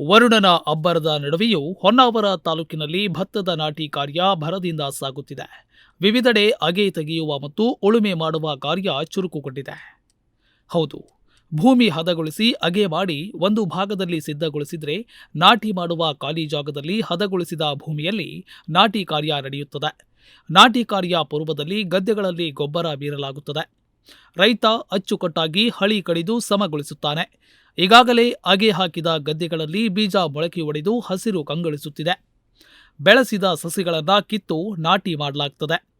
ವರುಣನ ಅಬ್ಬರದ ನಡುವೆಯೂ ಹೊನ್ನಾವರ ತಾಲೂಕಿನಲ್ಲಿ ಭತ್ತದ ನಾಟಿ ಕಾರ್ಯ ಭರದಿಂದ ಸಾಗುತ್ತಿದೆ. ವಿವಿಧೆಡೆ ಅಗೆ ತೆಗೆಯುವ ಮತ್ತು ಉಳುಮೆ ಮಾಡುವ ಕಾರ್ಯ ಚುರುಕುಗೊಂಡಿದೆ. ಹೌದು, ಭೂಮಿ ಹದಗೊಳಿಸಿ ಅಗೆ ಮಾಡಿ ಒಂದು ಭಾಗದಲ್ಲಿ ಸಿದ್ಧಗೊಳಿಸಿದರೆ ನಾಟಿ ಮಾಡುವ ಖಾಲಿ ಜಾಗದಲ್ಲಿ ಹದಗೊಳಿಸಿದ ಭೂಮಿಯಲ್ಲಿ ನಾಟಿ ಕಾರ್ಯ ನಡೆಯುತ್ತದೆ. ನಾಟಿ ಕಾರ್ಯ ಪೂರ್ವದಲ್ಲಿ ಗದ್ದೆಗಳಲ್ಲಿ ಗೊಬ್ಬರ ಬೀರಲಾಗುತ್ತದೆ. ರೈತ ಅಚ್ಚುಕಟ್ಟಾಗಿ ಹಳಿ ಕಡಿದು ಸಮಗೊಳಿಸುತ್ತಾನೆ. ಈಗಾಗಲೇ ಅಗೆ ಹಾಕಿದ ಗದ್ದೆಗಳಲ್ಲಿ ಬೀಜ ಮೊಳಕೆ ಒಡೆದು ಹಸಿರು ಕಂಗೊಳಿಸುತ್ತಿದೆ. ಬೆಳೆಸಿದ ಸಸಿಗಳನ್ನು ಕಿತ್ತು ನಾಟಿ ಮಾಡಲಾಗ್ತದೆ.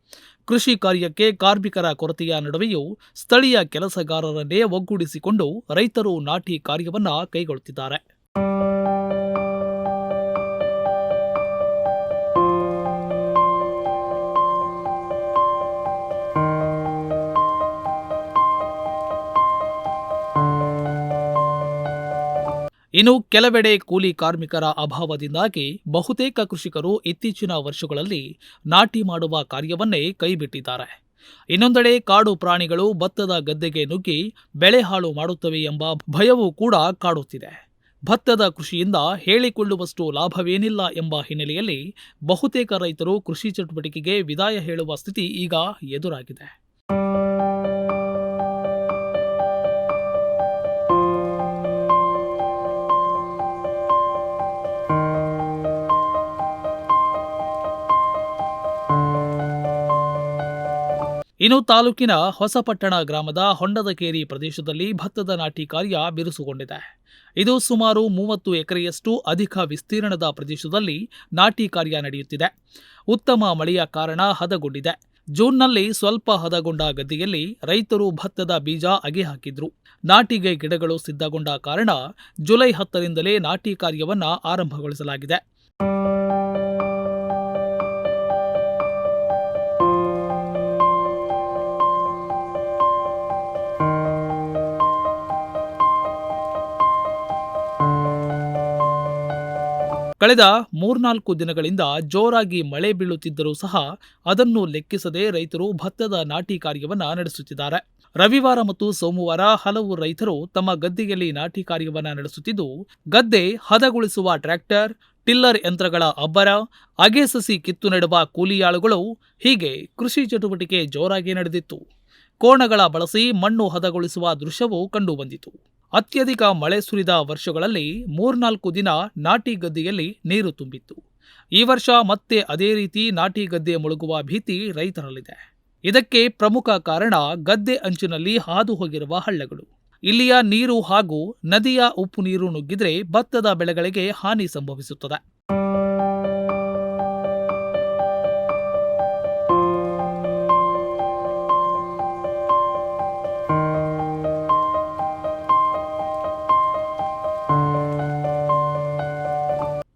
ಕೃಷಿ ಕಾರ್ಯಕ್ಕೆ ಕಾರ್ಮಿಕರ ಕೊರತೆಯ ನಡುವೆಯೂ ಸ್ಥಳೀಯ ಕೆಲಸಗಾರರನ್ನೇ ಒಗ್ಗೂಡಿಸಿಕೊಂಡು ರೈತರು ನಾಟಿ ಕಾರ್ಯವನ್ನ ಕೈಗೊಳ್ಳುತ್ತಿದ್ದಾರೆ ಇನ್ನು ಕೆಲವೆಡೆ ಕೂಲಿ ಕಾರ್ಮಿಕರ ಅಭಾವದಿಂದಾಗಿ ಬಹುತೇಕ ಕೃಷಿಕರು ಇತ್ತೀಚಿನ ವರ್ಷಗಳಲ್ಲಿ ನಾಟಿ ಮಾಡುವ ಕಾರ್ಯವನ್ನೇ ಕೈಬಿಟ್ಟಿದ್ದಾರೆ. ಇನ್ನೊಂದೆಡೆ ಕಾಡು ಪ್ರಾಣಿಗಳು ಭತ್ತದ ಗದ್ದೆಗೆ ನುಗ್ಗಿ ಬೆಳೆ ಹಾಳು ಮಾಡುತ್ತವೆ ಎಂಬ ಭಯವೂ ಕೂಡ ಕಾಡುತ್ತಿದೆ. ಭತ್ತದ ಕೃಷಿಯಿಂದ ಹೇಳಿಕೊಳ್ಳುವಷ್ಟು ಲಾಭವೇನಿಲ್ಲ ಎಂಬ ಹಿನ್ನೆಲೆಯಲ್ಲಿ ಬಹುತೇಕ ರೈತರು ಕೃಷಿ ಚಟುವಟಿಕೆಗೆ ವಿದಾಯ ಹೇಳುವ ಸ್ಥಿತಿ ಈಗ ಎದುರಾಗಿದೆ. ಇನ್ನು ತಾಲೂಕಿನ ಹೊಸಪಟ್ಟಣ ಗ್ರಾಮದ ಹೊಂಡದಕೇರಿ ಪ್ರದೇಶದಲ್ಲಿ ಭತ್ತದ ನಾಟಿ ಕಾರ್ಯ ಬಿರುಸುಗೊಂಡಿದೆ. ಇದು ಸುಮಾರು ಮೂವತ್ತು ಎಕರೆಯಷ್ಟು ಅಧಿಕ ವಿಸ್ತೀರ್ಣದ ಪ್ರದೇಶದಲ್ಲಿ ನಾಟಿ ಕಾರ್ಯ ನಡೆಯುತ್ತಿದೆ. ಉತ್ತಮ ಮಳೆಯ ಕಾರಣ ಹದಗೊಂಡಿದೆ. ಜೂನ್ನಲ್ಲಿ ಸ್ವಲ್ಪ ಹದಗೊಂಡ ಗದ್ದೆಯಲ್ಲಿ ರೈತರು ಭತ್ತದ ಬೀಜ ಅಗೆ ಹಾಕಿದ್ರು ನಾಟಿಗೆ ಗಿಡಗಳು ಸಿದ್ಧಗೊಂಡ ಕಾರಣ ಜುಲೈ ಹತ್ತರಿಂದಲೇ ನಾಟಿ ಕಾರ್ಯವನ್ನು ಆರಂಭಗೊಳಿಸಲಾಗಿದೆ. ಕಳೆದ ಮೂರ್ನಾಲ್ಕು ದಿನಗಳಿಂದ ಜೋರಾಗಿ ಮಳೆ ಬೀಳುತ್ತಿದ್ದರೂ ಸಹ ಅದನ್ನು ಲೆಕ್ಕಿಸದೆ ರೈತರು ಭತ್ತದ ನಾಟಿ ಕಾರ್ಯವನ್ನು ನಡೆಸುತ್ತಿದ್ದಾರೆ. ರವಿವಾರ ಮತ್ತು ಸೋಮವಾರ ಹಲವು ರೈತರು ತಮ್ಮ ಗದ್ದೆಯಲ್ಲಿ ನಾಟಿ ಕಾರ್ಯವನ್ನು ನಡೆಸುತ್ತಿದ್ದು, ಗದ್ದೆ ಹದಗೊಳಿಸುವ ಟ್ರ್ಯಾಕ್ಟರ್, ಟಿಲ್ಲರ್ ಯಂತ್ರಗಳ ಅಬ್ಬರ, ಅಗೆ ಸಸಿ ಕಿತ್ತು ನೆಡುವ ಕೂಲಿಯಾಳುಗಳು ಹೀಗೆ ಕೃಷಿ ಚಟುವಟಿಕೆ ಜೋರಾಗಿ ನಡೆದಿತ್ತು. ಕೋಣಗಳ ಬಳಸಿ ಮಣ್ಣು ಹದಗೊಳಿಸುವ ದೃಶ್ಯವೂ ಕಂಡುಬಂದಿತು ಅತ್ಯಧಿಕ ಮಳೆ ಸುರಿದ ವರ್ಷಗಳಲ್ಲಿ ಮೂರ್ನಾಲ್ಕು ದಿನ ನಾಟಿ ಗದ್ದೆಯಲ್ಲಿ ನೀರು ತುಂಬಿತ್ತು. ಈ ವರ್ಷ ಮತ್ತೆ ಅದೇ ರೀತಿ ನಾಟಿ ಗದ್ದೆ ಮುಳುಗುವ ಭೀತಿ ರೈತರಲ್ಲಿದೆ. ಇದಕ್ಕೆ ಪ್ರಮುಖ ಕಾರಣ ಗದ್ದೆ ಅಂಚಿನಲ್ಲಿ ಹಾದು ಹೋಗಿರುವ ಹಳ್ಳಗಳು. ಇಲ್ಲಿಯ ನೀರು ಹಾಗೂ ನದಿಯ ಉಪ್ಪು ನೀರು ನುಗ್ಗಿದ್ರೆ ಭತ್ತದ ಬೆಳೆಗಳಿಗೆ ಹಾನಿ ಸಂಭವಿಸುತ್ತದೆ.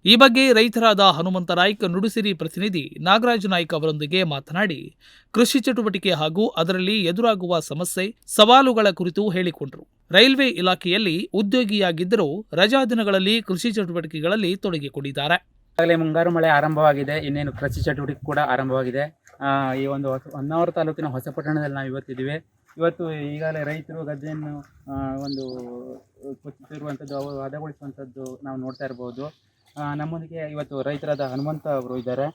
ಈ ಬಗ್ಗೆ ರೈತರಾದ ಹನುಮಂತ ನುಡುಸಿರಿ ನುಡಿಸಿರಿ ಪ್ರತಿನಿಧಿ ನಾಗರಾಜ ನಾಯ್ಕ ಅವರೊಂದಿಗೆ ಮಾತನಾಡಿ, ಕೃಷಿ ಚಟುವಟಿಕೆ ಹಾಗೂ ಅದರಲ್ಲಿ ಎದುರಾಗುವ ಸಮಸ್ಯೆ, ಸವಾಲುಗಳ ಕುರಿತು ಹೇಳಿಕೊಂಡರು. ರೈಲ್ವೆ ಇಲಾಖೆಯಲ್ಲಿ ಉದ್ಯೋಗಿಯಾಗಿದ್ದರೂ ರಜಾ ದಿನಗಳಲ್ಲಿ ಕೃಷಿ ಚಟುವಟಿಕೆಗಳಲ್ಲಿ ತೊಡಗಿಕೊಂಡಿದ್ದಾರೆ. ಈಗಾಗಲೇ ಮುಂಗಾರು ಮಳೆ ಆರಂಭವಾಗಿದೆ, ಇನ್ನೇನು ಕೃಷಿ ಚಟುವಟಿಕೆ ಕೂಡ ಆರಂಭವಾಗಿದೆ. ಈ ಒಂದು ಹೊನ್ನಾವರ ತಾಲೂಕಿನ ಹೊಸಪಟ್ಟಣದಲ್ಲಿ ನಾವು ಇವತ್ತಿದ್ದೀವಿ. ಇವತ್ತು ಈಗಾಗಲೇ ರೈತರು ಗದ್ದೆಯನ್ನು ಒಂದು ಕೊಚ್ಚುತ್ತಿರುವಂಥದ್ದು ಹದಗೊಳಿಸುವಂಥದ್ದು ನಾವು ನೋಡ್ತಾ ಇರ್ಬೋದು. ನಮ್ಮೊಂದಿಗೆ ಇವತ್ತು ರೈತರಾದ ಹನುಮಂತ ಅವರು ಇದ್ದಾರೆ.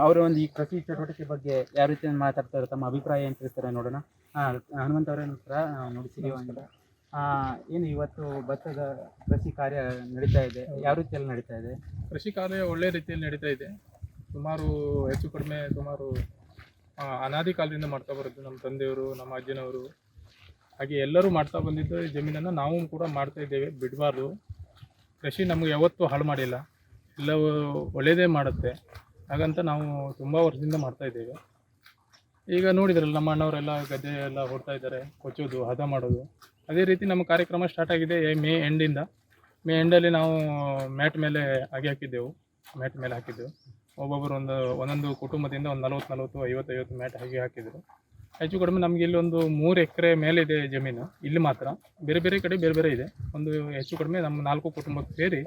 ಅವರ ಒಂದು ಈ ಕೃಷಿ ಚಟುವಟಿಕೆ ಬಗ್ಗೆ ಯಾವ ರೀತಿ ಮಾತಾಡ್ತಾರೆ ತಮ್ಮ ಅಭಿಪ್ರಾಯ ಏನು ತಿಳಿಸ್ತಾರೆ ನೋಡೋಣ. ಹನುಮಂತ ಅವರೇ ನಮಸ್ಕಾರ. ಆ, ಏನು ಇವತ್ತು ಭತ್ತದ ಕೃಷಿ ಕಾರ್ಯ ನಡೀತಾ ಇದೆ? ಯಾವ ರೀತಿಯಲ್ಲಿ ನಡೀತಾ ಇದೆ? ಕೃಷಿ ಕಾರ್ಯ ಒಳ್ಳೆ ರೀತಿಯಲ್ಲಿ ನಡೀತಾ ಇದೆ. ಸುಮಾರು ಹೆಚ್ಚು ಕಡಿಮೆ ಸುಮಾರು ಆ, ಅನಾದಿ ಕಾಲದಿಂದ ಮಾಡ್ತಾ ಬರೋದು ನಮ್ಮ ತಂದೆಯವರು ನಮ್ಮ ಅಜ್ಜನವರು. ಹಾಗೆ ಎಲ್ಲರೂ ಮಾಡ್ತಾ ಬಂದಿದ್ದು ಈ ಜಮೀನನ್ನು ನಾವು ಕೂಡ ಮಾಡ್ತಾ ಇದ್ದೇವೆ ಬಿಡಬಾರ್ದು. ಕೃಷಿ ನಮಗೆ ಯಾವತ್ತೂ ಹಾಳು ಮಾಡಿಲ್ಲ. ಎಲ್ಲವೂ ಒಳ್ಳೆಯದೇ ಮಾಡುತ್ತೆ. ಹಾಗಂತ ನಾವು ತುಂಬ ವರ್ಷದಿಂದ ಮಾಡ್ತಾಯಿದ್ದೇವೆ ಈಗ ನೋಡಿದ್ರಲ್ಲ ನಮ್ಮ ಅಣ್ಣವರೆಲ್ಲ ಗದ್ದೆ ಎಲ್ಲ ಹೊಡ್ತಾ ಇದ್ದಾರೆ. ಕೊಚ್ಚೋದು, ಹದ ಮಾಡೋದು. ಅದೇ ರೀತಿ ನಮ್ಮ ಕಾರ್ಯಕ್ರಮ ಸ್ಟಾರ್ಟ್ ಆಗಿದೆ ಮೇ ಎಂಡಿಂದ ಮೇ ಎಂಡಲ್ಲಿ ನಾವು ಮ್ಯಾಟ್ ಮೇಲೆ ಆಗಿ ಹಾಕಿದ್ದೆವು. ಮ್ಯಾಟ್ ಮೇಲೆ ಹಾಕಿದ್ದೆವು. ಒಬ್ಬೊಬ್ಬರು ಒಂದು ಒಂದೊಂದು ಕುಟುಂಬದಿಂದ ಒಂದು ನಲ್ವತ್ತು ನಲ್ವತ್ತು, ಐವತ್ತು ಐವತ್ತು ಮ್ಯಾಟ್ ಹಾಗೆ ಹಾಕಿದ್ರು. ಹೆಚ್ಚು ಕಡಿಮೆ ನಮಗೆ ಇಲ್ಲಿ ಒಂದು ಮೂರು ಎಕರೆ ಮೇಲಿದೆ ಜಮೀನು. ಇಲ್ಲಿ ಮಾತ್ರ. ಬೇರೆ ಬೇರೆ ಕಡೆ ಬೇರೆ ಬೇರೆ ಇದೆ. ಒಂದು ಹೆಚ್ಚು ಕಡಿಮೆ ನಮ್ಮ ನಾಲ್ಕು ಕುಟುಂಬಕ್ಕೆ ಸೇರಿ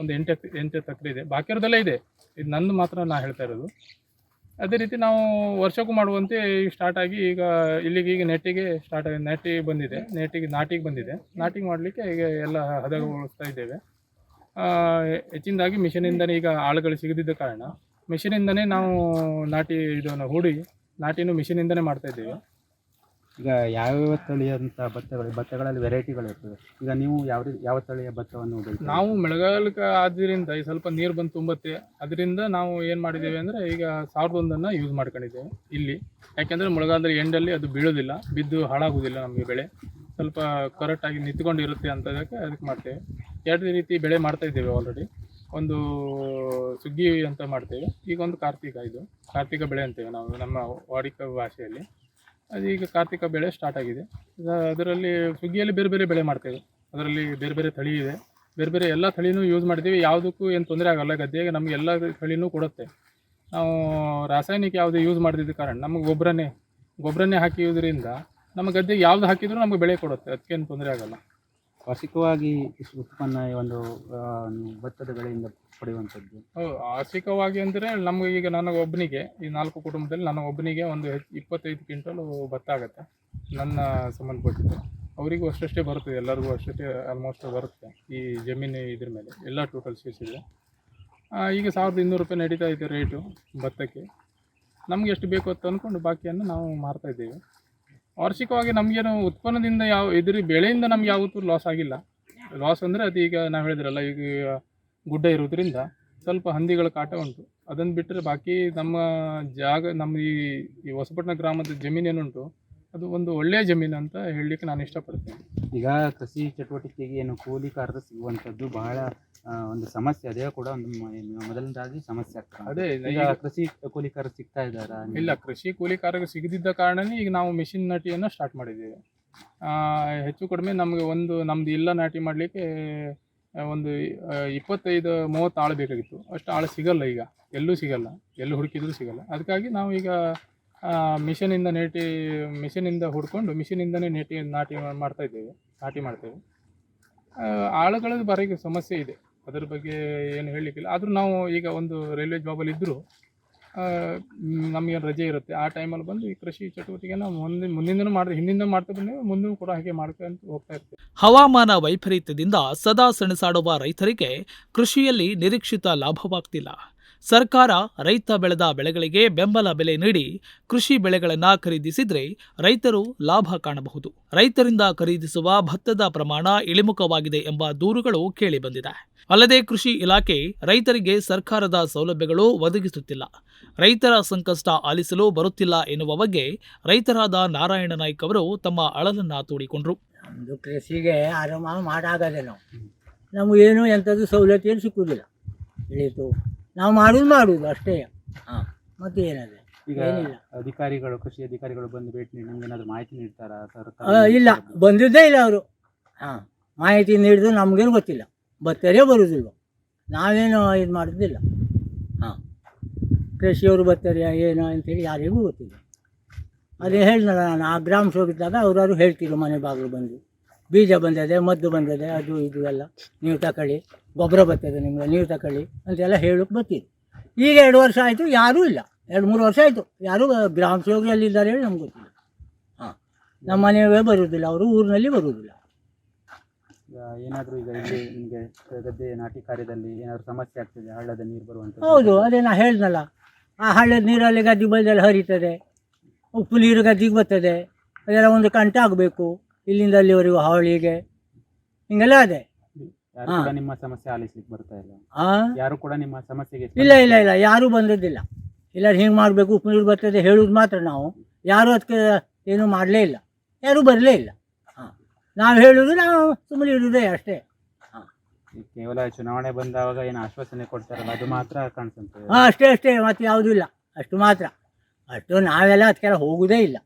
ಒಂದು ಎಂಟು ಎಂಟು ಎಕರೆ ಇದೆ. ಬಾಕಿಯವ್ರದ್ದೆಲ್ಲ ಇದೆ. ಇದು ನಂದು ಮಾತ್ರ ನಾ ಹೇಳ್ತಾ ಇರೋದು. ಅದೇ ರೀತಿ ನಾವು ವರ್ಷಕ್ಕೂ ಮಾಡುವಂತೆ ಈಗ ಸ್ಟಾರ್ಟ್ ಆಗಿ ಈಗ ಇಲ್ಲಿಗೆ ಈಗ ನೆಟ್ಟಿಗೆ ಸ್ಟಾರ್ಟ್ ಆಗಿ ನೆಟ್ಟಿಗೆ ಬಂದಿದೆ. ನೆಟ್ಟಿಗೆ ನಾಟಿಗೆ ಬಂದಿದೆ. ನಾಟಿಗೆ ಮಾಡಲಿಕ್ಕೆ ಈಗ ಎಲ್ಲ ಹದಗೊಳಿಸ್ತಾ ಇದ್ದೇವೆ. ಹೆಚ್ಚಿನದಾಗಿ ಮಿಷನಿಂದನೇ ಈಗ ಆಳುಗಳು ಸಿಗದಿದ್ದ ಕಾರಣ. ಮಿಷನಿಂದನೇ ನಾವು ನಾಟಿ ಇದನ್ನು ಹೂಡಿ ನಾಟಿನೂ ಮಿಷಿನಿಂದನೇ ಮಾಡ್ತಾ ಇದ್ದೀವಿ. ಈಗ ಯಾವ್ಯಾವ ತಳಿಯಂಥ ಭತ್ತಗಳು ಭತ್ತಗಳಲ್ಲಿ ವೆರೈಟಿಗಳು ಇರ್ತದೆ. ಈಗ ನೀವು ಯಾವ ರೀತಿ ಯಾವ ತಳಿಯ ಭತ್ತವನ್ನು ಬೆಳಿತೀರಿ? ನಾವು ಮಳೆಗಾಲಕ್ಕೆ ಆದ್ದರಿಂದ ಈ ಸ್ವಲ್ಪ ನೀರು ಬಂದು ತುಂಬುತ್ತೆ. ಅದರಿಂದ ನಾವು ಏನು ಮಾಡಿದ್ದೇವೆ ಅಂದರೆ ಈಗ ಸಾವಿರದ ಒಂದನ್ನು ಯೂಸ್ ಮಾಡ್ಕೊಂಡಿದ್ದೇವೆ ಇಲ್ಲಿ. ಯಾಕೆಂದರೆ ಮಳೆಗಾಲದಲ್ಲಿ ಎಂಡಲ್ಲಿ ಅದು ಬೀಳೋದಿಲ್ಲ ಬಿದ್ದು ಹಾಳಾಗೋದಿಲ್ಲ ನಮಗೆ ಬೆಳೆ. ಸ್ವಲ್ಪ ಕರೆಕ್ಟಾಗಿ ನಿಂತ್ಕೊಂಡಿರುತ್ತೆ ಅಂತದಕ್ಕೆ ಅದಕ್ಕೆ ಮಾಡ್ತೇವೆ. ಎರಡು ರೀತಿ ಬೆಳೆ ಮಾಡ್ತಾ ಇದ್ದೇವೆ ಆಲ್ರೆಡಿ ಒಂದು ಸುಗ್ಗಿ ಅಂತ ಮಾಡ್ತೇವೆ. ಈಗ ಒಂದು ಕಾರ್ತಿಕ ಇದು. ಕಾರ್ತಿಕ ಬೆಳೆ ಅಂತೇವೆ ನಾವು, ನಮ್ಮ ವಾಡಿಕ ಭಾಷೆಯಲ್ಲಿ. ಅದೀಗ ಕಾರ್ತಿಕ ಬೆಳೆ ಸ್ಟಾರ್ಟ್ ಆಗಿದೆ. ಅದರಲ್ಲಿ ಸುಗ್ಗಿಯಲ್ಲಿ ಬೇರೆ ಬೇರೆ ಬೆಳೆ ಮಾಡ್ತೇವೆ. ಅದರಲ್ಲಿ ಬೇರೆ ಬೇರೆ ತಳಿ ಇದೆ. ಬೇರೆ ಬೇರೆ ಎಲ್ಲ ತಳಿನೂ ಯೂಸ್ ಮಾಡ್ತೀವಿ. ಯಾವುದಕ್ಕೂ ಏನು ತೊಂದರೆ ಆಗೋಲ್ಲ. ಗದ್ದೆಗೆ ನಮಗೆ ಎಲ್ಲ ತಳಿನೂ ಕೊಡುತ್ತೆ. ನಾವು ರಾಸಾಯನಿಕ ಯಾವುದೇ ಯೂಸ್ ಮಾಡದಿದ್ದ ಕಾರಣ ನಮಗೆ ಗೊಬ್ಬರನೇ ಗೊಬ್ಬರನೇ ಹಾಕಿಯೋದ್ರಿಂದ ನಮ್ಮ ಗದ್ದೆಗೆ ಯಾವ್ದು ಹಾಕಿದ್ರೂ ನಮಗೆ ಬೆಳೆ ಕೊಡುತ್ತೆ. ಅದಕ್ಕೇನು ತೊಂದರೆ ಆಗಲ್ಲ. ವಾರ್ಷಿಕವಾಗಿ ಇಷ್ಟು ಉತ್ಪನ್ನ ಒಂದು ಭತ್ತದ ಬೆಳೆಯಿಂದ ಪಡೆಯುವಂಥದ್ದು? ಹೌದು, ಅಂದರೆ ನಮಗೆ ಈಗ ನನಗೆ ಒಬ್ಬನಿಗೆ ಈ ನಾಲ್ಕು ಕುಟುಂಬದಲ್ಲಿ ಒಬ್ಬನಿಗೆ ಒಂದು ಹೆಚ್ಚು ಇಪ್ಪತ್ತೈದು ಕ್ವಿಂಟಲ್ ಭತ್ತ ಆಗುತ್ತೆ ನನ್ನ ಸಂಬಂಧಪಟ್ಟಿದ್ದು. ಅವರಿಗೂ ಅಷ್ಟಷ್ಟೇ ಬರುತ್ತೆ ಎಲ್ಲರಿಗೂ ಅಷ್ಟಷ್ಟೇ ಆಲ್ಮೋಸ್ಟ್ ಬರುತ್ತೆ ಈ ಜಮೀನು ಇದ್ರ ಮೇಲೆ ಎಲ್ಲ ಟೋಟಲ್ ಸೇರಿಸಿದ್ರೆ ಈಗ ಸಾವಿರದ ಇನ್ನೂರು ರೂಪಾಯಿ ನಡೀತಾ ಇದೆ ರೇಟು ಭತ್ತಕ್ಕೆ. ನಮಗೆ ಎಷ್ಟು ಬೇಕು ಅಂತ ಅಂದ್ಕೊಂಡು ಬಾಕಿಯನ್ನು ನಾವು ಮಾರ್ತಾ ಇದ್ದೇವೆ. ವಾರ್ಷಿಕವಾಗಿ ನಮಗೇನು ಉತ್ಪನ್ನದಿಂದ ಯಾವ ಇದ್ರ ಬೆಳೆಯಿಂದ ನಮ್ಗೆ ಯಾವತ್ತೂ ಲಾಸ್ ಆಗಿಲ್ಲ. ಲಾಸ್ ಅಂದರೆ ಅದು ಈಗ ನಾವು ಹೇಳಿದ್ರಲ್ಲ, ಈಗ ಗುಡ್ಡ ಇರೋದ್ರಿಂದ ಸ್ವಲ್ಪ ಹಂದಿಗಳ ಕಾಟ ಉಂಟು. ಅದನ್ನು ಬಿಟ್ಟರೆ ಬಾಕಿ ನಮ್ಮ ಜಾಗ, ನಮ್ಮ ಈ ಹೊಸಪಟ್ಟಣ ಗ್ರಾಮದ ಜಮೀನು ಏನುಂಟು ಅದು ಒಂದು ಒಳ್ಳೆಯ ಜಮೀನು ಅಂತ ಹೇಳಲಿಕ್ಕೆ ನಾನು ಇಷ್ಟಪಡ್ತೇನೆ ಈಗ ಕೃಷಿ ಚಟುವಟಿಕೆಗೆ ಏನು ಕೂಲಿ ಕೂಲಿಕಾರರು ಸಿಗುವಂಥದ್ದು ಬಹಳ ಆ, ಒಂದು ಸಮಸ್ಯೆ. ಅದೇ ಕೂಡ ಒಂದು ಮ- ಮೊದಲನೇದಾಗಿ ಸಮಸ್ಯೆ ಆಗ್ತದೆ. ಅದೇ ಈಗ ಈಗ ಕೃಷಿ ಕೂಲಿಕಾರರು ಸಿಗ್ತಾ ಇದ್ದಾರಾ? ಇಲ್ಲ ಕೃಷಿ ಕೂಲಿಕಾರರು ಸಿಗದಿದ್ದ ಕಾರಣನೇ ಈಗ ನಾವು ಮಿಷಿನ್ ನಾಟಿಯನ್ನು ಸ್ಟಾರ್ಟ್ ಮಾಡಿದ್ದೇವೆ. ಆ, ಹೆಚ್ಚು ಕಡಿಮೆ ನಮಗೆ ಒಂದು ನಮ್ದು ಇಲ್ಲ ನಾಟಿ ಮಾಡಲಿಕ್ಕೆ ಒಂದು ಆ, ಇಪ್ಪತ್ತೈದು ಮೂವತ್ತು ಆಳು ಬೇಕಾಗಿತ್ತು. ಅಷ್ಟು ಆಳು ಸಿಗಲ್ಲ ಈಗ. ಎಲ್ಲೂ ಸಿಗಲ್ಲ. ಎಲ್ಲೂ ಹುಡುಕಿದ್ರು ಸಿಗಲ್ಲ. ಅದಕ್ಕಾಗಿ ನಾವು ಈಗ ಮಿಷನಿಂದ ನೇಟಿ, ಮಿಷನಿಂದ ಹುಡ್ಕೊಂಡು ಮಿಷಿನಿಂದನೇ ನೇಟಿ ನಾಟಿ ಮಾಡ್ತಾ ಇದ್ದೇವೆ, ನಾಟಿ ಮಾಡ್ತೇವೆ. ಆಳುಗಳ ಬರೋಕ್ಕೆ ಸಮಸ್ಯೆ ಇದೆ. ಅದರ ಬಗ್ಗೆ ಏನು ಹೇಳಲಿಕ್ಕಿಲ್ಲ ಆದರೂ ನಾವು ಈಗ ಒಂದು ರೈಲ್ವೆ ಜಾಬಲ್ಲಿ ಇದ್ದರೂ ನಮಗೆ ರಜೆ ಇರುತ್ತೆ. ಆ ಟೈಮಲ್ಲಿ ಬಂದು ಈ ಕೃಷಿ ಚಟುವಟಿಕೆನ ಮುಂದಿನ ಮುಂದಿಂದನೂ ಮಾಡಿ ಹಿಂದಿಂದ ಮಾಡ್ತಾ ಬಂದೇವೆ ಮುಂದಿನ ಕೂಡ ಹಾಗೆ ಮಾಡ್ಕೊಂತ ಹೋಗ್ತಾ ಇರ್ತೀವಿ. ಹವಾಮಾನ ವೈಪರೀತ್ಯದಿಂದ ಸದಾ ಸೆಣಸಾಡುವ ರೈತರಿಗೆ ಕೃಷಿಯಲ್ಲಿ ನಿರೀಕ್ಷಿತ ಲಾಭವಾಗ್ತಿಲ್ಲ. ಸರ್ಕಾರ ರೈತ ಬೆಳೆದ ಬೆಳೆಗಳಿಗೆ ಬೆಂಬಲ ಬೆಲೆ ನೀಡಿ ಕೃಷಿ ಬೆಳೆಗಳನ್ನು ಖರೀದಿಸಿದರೆ ರೈತರು ಲಾಭ ಕಾಣಬಹುದು. ರೈತರಿಂದ ಖರೀದಿಸುವ ಭತ್ತದ ಪ್ರಮಾಣ ಇಳಿಮುಖವಾಗಿದೆ ಎಂಬ ದೂರುಗಳು ಕೇಳಿಬಂದಿದೆ. ಅಲ್ಲದೆ ಕೃಷಿ ಇಲಾಖೆ ರೈತರಿಗೆ ಸರ್ಕಾರದ ಸೌಲಭ್ಯಗಳು ಒದಗಿಸುತ್ತಿಲ್ಲ. ರೈತರ ಸಂಕಷ್ಟ ಆಲಿಸಲು ಬರುತ್ತಿಲ್ಲ ಎನ್ನುವ ಬಗ್ಗೆ ರೈತರಾದ ನಾರಾಯಣ ನಾಯ್ಕ ಅವರು ತಮ್ಮ ಅಳಲನ್ನು ತೋಡಿಕೊಂಡರು. ನಮ್ಮದು ಕೃಷಿಗೆ ಆರಾಮ ಮಾಡಾಗದೆ ನಾವು. ನಮಗೇನು ಎಂಥದ್ದು ಸವಲತ್ತು ಏನು ಸಿಕ್ಕುವುದಿಲ್ಲ ಇಳೀತು ನಾವು ಮಾಡುದು ಮಾಡುದು ಅಷ್ಟೇ. ಹಾಂ. ಮತ್ತೆ ಏನದೆ? ಈಗ ಏನಿಲ್ಲ. ಅಧಿಕಾರಿಗಳು ಕೃಷಿ ಅಧಿಕಾರಿಗಳು ಬಂದು ಭೇಟಿ ನೀಡಿ ನಿಮ್ಗೆ ಏನಾದ್ರು ಮಾಹಿತಿ ನೀಡ್ತಾರಾ? ಆ, ಸರ್ಕಾರ ಇಲ್ಲ. ಬಂದಿದ್ದೇ ಇಲ್ಲ ಅವರು. ಹಾಂ. ಮಾಹಿತಿ ನೀಡಿದ್ರು ನಮಗೇನು ಗೊತ್ತಿಲ್ಲ. ಬರ್ತಾರೆ ಬರುವುದಿಲ್ಲ ನಾವೇನು ಇದು ಮಾಡೋದಿಲ್ಲ. ಹಾಂ. ಕೃಷಿಯವರು ಬರ್ತಾರೆ ಏನು ಅಂತೇಳಿ ಯಾರಿಗೂ ಗೊತ್ತಿಲ್ಲ. ಅದೇ ಹೇಳಿದ್ನಲ್ಲ ನಾನು ಆ ಗ್ರಾಮ ಹೋಗಿದ್ದಾಗ ಅವರು ಹೇಳ್ತಿದ್ರು ಮನೆ ಬಾಗಿಲು ಬಂದು. ಬೀಜ ಬಂದಿದೆ ಮದ್ದು ಬಂದಿದೆ ಅದು ಇದು ಎಲ್ಲ. ನೀವು ತಗೊಳ್ಳಿ ಗೊಬ್ಬರ ಬರ್ತದೆ ನಿಮಗೆ ನೀರು ತಗೊಳ್ಳಿ ಅಂತೆಲ್ಲ ಹೇಳೋಕ್ಕೆ ಬರ್ತೀವಿ. ಈಗ ಎರಡು ವರ್ಷ ಆಯಿತು ಯಾರೂ ಇಲ್ಲ. ಎರಡು ಮೂರು ವರ್ಷ ಆಯಿತು. ಯಾರೂ ಗ್ರಾಮ ಸೇವಕರು ಎಲ್ಲಿದ್ದಾರೆ ಹೇಳಿ ನಮ್ಗೆ ಗೊತ್ತಿಲ್ಲ. ಹಾಂ. ನಮ್ಮ ಮನೆಯವೇ ಬರುವುದಿಲ್ಲ ಅವರು ಊರಿನಲ್ಲಿ ಬರುವುದಿಲ್ಲ. ಏನಾದರೂ ಈಗ ಇಲ್ಲಿ ನಿಮಗೆ ಗದ್ದೆ ನಾಟಿ ಕಾರ್ಯದಲ್ಲಿ ಏನಾದರೂ ಸಮಸ್ಯೆ ಆಗ್ತದೆ ಹಳ್ಳದ ನೀರು ಬರುವಂಥ ಹೌದು ಅದೇ ನಾ ಹೇಳ್ದಲ್ಲ. ಆ ಹಳ್ಳದ ನೀರಲ್ಲಿ ಗದ್ದೆ ಬಲ್ದಲ್ಲಿ ಹರಿತದೆ ಉಪ್ಪು ನೀರು ಗದ್ದಿಗೆ ಬರ್ತದೆ. ಅದೆಲ್ಲ ಒಂದು ಕಂಟ ಆಗಬೇಕು ಇಲ್ಲಿಂದ ಅಲ್ಲಿವರೆಗೂ ಹಾವಳಿಗೆ. ಹಿಂಗೆಲ್ಲ ಅದೇ. ಯಾರು ಹಾ. ಕೂಡ ನಿಮ್ಮ ಸಮಸ್ಯೆ ಆಲಿಸ್ಲಿಕ್ಕೆ ಬರ್ತಾ ಇಲ್ಲ. ಆ? ಯಾರು ಕೂಡ ನಿಮ್ಮ ಸಮಸ್ಯೆಗೆ ಇಲ್ಲ ಇಲ್ಲ ಇಲ್ಲ ಯಾರು ಬಂದದ್ದಿಲ್ಲ. ಇಲ್ಲ ಹಿಂಗೆ ಮಾಡಬೇಕು ಉಪ್ಪು ನೀರು ಬರ್ತದೆ ಹೇಳೋದು ಮಾತ್ರ ನಾವು. ಯಾರು ಅದಕ್ಕೆ ಏನೂ ಮಾಡಲೇ ಇಲ್ಲ. ಯಾರು ಬರಲೇ ಇಲ್ಲ. ಹಾಂ. ನಾವು ಹೇಳೋದು ನಾವು ಸುಮ್ಮನೆ ಇರೋದೇ ಅಷ್ಟೇ. ಈ ಕೇವಲ ಚುನಾವಣೆ ಬಂದಾಗ ಏನು ಆಶ್ವಾಸನೆ ಕೊಡ್ತಾರಲ್ಲ ಅದು ಮಾತ್ರ ಕಾಣಿಸುತ್ತೆ ಹಾಂ ಅಷ್ಟೇ ಅಷ್ಟೇ ಮತ್ತೆ ಯಾವುದೂ ಇಲ್ಲ. ಅಷ್ಟು ಮಾತ್ರ. ಅಷ್ಟು ನಾವೆಲ್ಲ ಅದಕ್ಕೆಲ್ಲ ಹೋಗೋದೇ ಇಲ್ಲ.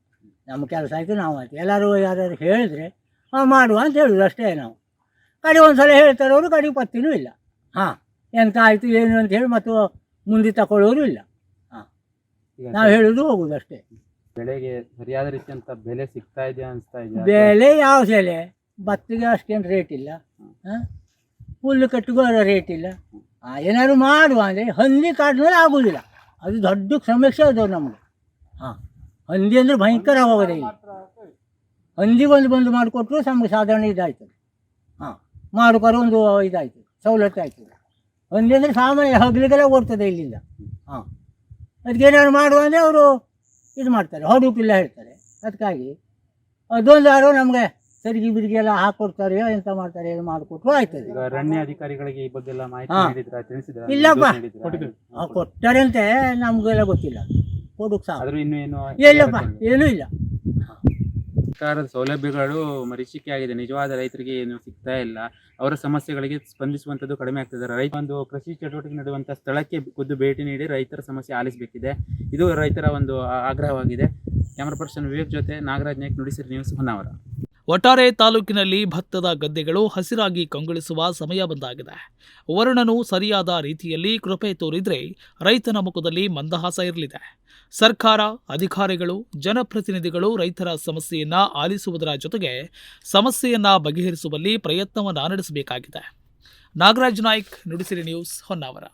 ನಮ್ಮ ಕೆಲಸ ಆಯಿತು ನಾವು ಆಯ್ತು ಎಲ್ಲರೂ ಯಾರು ಹೇಳಿದ್ರೆ ಹಾಂ ಮಾಡುವ ಅಂತ ಹೇಳೋದು ಅಷ್ಟೇ ನಾವು. ಕಡೆ ಒಂದು ಸಲ ಹೇಳ್ತಾರೆ ಅವರು ಕಡೆಗೆ ಪತ್ತಿನೂ ಇಲ್ಲ. ಹಾಂ. ಎಂತ ಆಯಿತು ಏನು ಅಂತ ಹೇಳಿ ಮತ್ತು ಮುಂದೆ ತಗೊಳ್ಳೋರು ಇಲ್ಲ. ಹಾಂ. ನಾವು ಹೇಳೋದು ಹೋಗೋದು ಅಷ್ಟೇ. ಬೆಳೆಗೆ ಸರಿಯಾದ ರೀತಿಯಂತ ಬೆಲೆ ಸಿಗ್ತಾ ಇದೆ ಅನಿಸ್ತಾ ಇದೆಯಾ? ಬೆಲೆ ಯಾವ ಬೆಲೆ? ಭತ್ತಿಗೆ ಅಷ್ಟೇನು ರೇಟ್ ಇಲ್ಲ. ಹಾಂ? ಹುಲ್ಲು ಕಟ್ಟಿಗೂ ರೇಟ್ ಇಲ್ಲ. ಹಾಂ ಏನಾದ್ರು ಮಾಡುವ ಅಂದರೆ ಹಂದಿ ಕಾಡಿದ್ರೆ ಆಗೋದಿಲ್ಲ. ಅದು ದೊಡ್ಡ ಸಮೀಕ್ಷೆ ಅದು ನಮ್ಗೆ. ಹಾಂ. ಹಂದಿ ಅಂದರೆ ಭಯಂಕರ ಹೋಗೋದೇ ಇಲ್ಲ. ಹಂದಿ ಬಂದು ಬಂದು ಮಾಡಿಕೊಟ್ರು ನಮ್ಗೆ ಸಾಧಾರಣ ಇದಾಯ್ತದೆ. ಹಾಂ ಮಾಡ್ಕೊರ ಒಂದು ಇದಾಯ್ತು ಸವಲತ್ತು ಆಯ್ತು. ಅಂದ್ರೆ ಸಾಮಾನ್ಯ ಹಗ್ಲಿಗೆಲ್ಲ ಓಡ್ತದೆ ಇಲ್ಲಿಂದ. ಹಾಂ. ಅದಕ್ಕೆ ಏನಾದ್ರು ಮಾಡುವ ಅಂದರೆ ಅವರು ಇದು ಮಾಡ್ತಾರೆ ಹೊಡುಕಿಲ್ಲ ಹೇಳ್ತಾರೆ. ಅದಕ್ಕಾಗಿ ಅದೊಂದು ಯಾರು ನಮಗೆ ಸರಿಗೆ ಬಿರಿಗೆ ಎಲ್ಲ ಹಾಕೊಡ್ತಾರೆ ಎಂತ ಮಾಡ್ತಾರೆ ಏನು ಮಾಡಿಕೊಟ್ರು ಆಯ್ತದೆ. ಅರಣ್ಯ ಅಧಿಕಾರಿಗಳಿಗೆ ಈ ಬಗ್ಗೆ ಎಲ್ಲ ಮಾಹಿತಿ ಇಲ್ಲಪ್ಪ. ಕೊಡ್ತಾರೆ ಆ, ಕೊಟ್ಟಾರೆ ಅಂತೆ ನಮಗೆಲ್ಲ ಗೊತ್ತಿಲ್ಲ. ಕೊಡೋಕೆ ಸಾಕು. ಆದ್ರೂ ಇನ್ನು ಏನು ಇಲ್ಲಪ್ಪ ಏನೂ ಇಲ್ಲ. ಸರ್ಕಾರದ ಸೌಲಭ್ಯಗಳು ಮರೀಚಿಕೆ ಆಗಿದೆ. ನಿಜವಾದ ರೈತರಿಗೆ ಏನು ಸಿಗ್ತಾ ಇಲ್ಲ. ಅವರ ಸಮಸ್ಯೆಗಳಿಗೆ ಸ್ಪಂದಿಸುವಂಥದ್ದು ಕಡಿಮೆ ಆಗ್ತದೆ ರೈತ ಒಂದು ಕೃಷಿ ಚಟುವಟಿಕೆ ನಡೆಯುವಂಥ ಸ್ಥಳಕ್ಕೆ ಖುದ್ದು ಭೇಟಿ ನೀಡಿ ರೈತರ ಸಮಸ್ಯೆ ಆಲಿಸಬೇಕಿದೆ. ಇದು ರೈತರ ಒಂದು ಆಗ್ರಹವಾಗಿದೆ. ಕ್ಯಾಮ್ರಾ ಪರ್ಸನ್ ವಿವೇಕ್ ಜೊತೆ ನಾಗರಾಜ್ ನಾಯ್ಕ್ ನುಡಿಸಿರಿ ನ್ಯೂಸ್ ಹೊನ್ನಾವರ. ಒಟ್ಟಾರೆ ತಾಲೂಕಿನಲ್ಲಿ ಭತ್ತದ ಗದ್ದೆಗಳು ಹಸಿರಾಗಿ ಕಂಗೊಳಿಸುವ ಸಮಯ ಬಂದಾಗಿದೆ. ವರುಣನು ಸರಿಯಾದ ರೀತಿಯಲ್ಲಿ ಕೃಪೆ ತೋರಿದ್ರೆ ರೈತನ ಮುಖದಲ್ಲಿ ಮಂದಹಾಸ ಇರಲಿದೆ. ಸರ್ಕಾರ, ಅಧಿಕಾರಿಗಳು, ಜನಪ್ರತಿನಿಧಿಗಳು ರೈತರ ಸಮಸ್ಯೆಯನ್ನ ಆಲಿಸುವುದರ ಜೊತೆಗೆ ಸಮಸ್ಯೆಯನ್ನ ಬಗೆಹರಿಸುವಲ್ಲಿ ಪ್ರಯತ್ನವನ್ನು ನಡೆಸಬೇಕಾಗಿದೆ. ನಾಗರಾಜ್ ನಾಯ್ಕ್, ನುಡಿಸಿರಿ ನ್ಯೂಸ್ ಹೊನ್ನಾವರ.